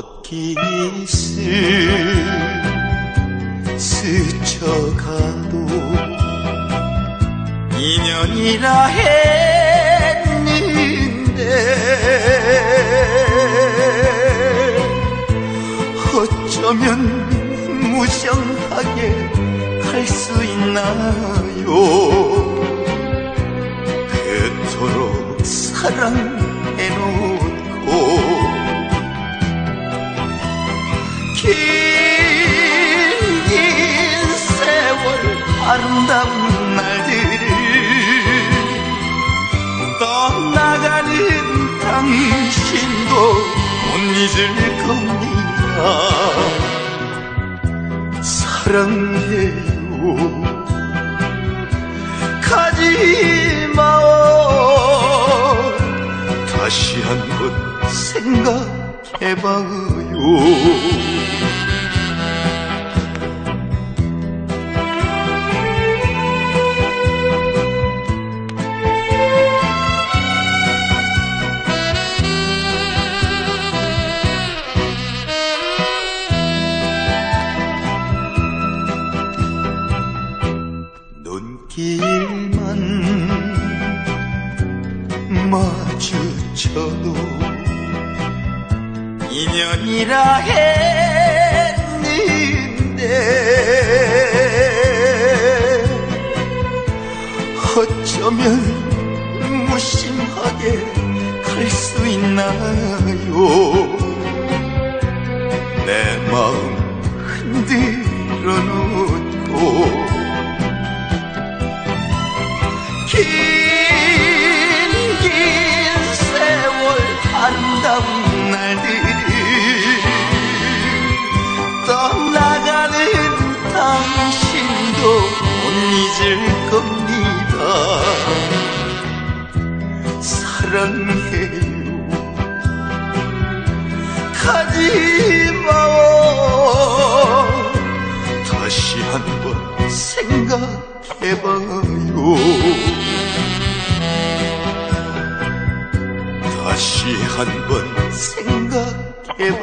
눈깃을 스쳐가도 인연이라 했는데 어쩌면 무정하게 할수 있나요 아름다운 날들을 떠나가는 당신도 못 잊을 겁니다. 사랑해요. 가지 마오. 다시 한번 생각해봐요 마주쳐도 인연이라 했는데 어쩌면 무심하게 갈 수 있나요? 내 마음 흔들어 놓고 날들을 떠나가는 당신도 못 잊을 겁니다. 사랑해요. 가지 마오 다시 한번 생각해봐요 다시 한번 생각해봐요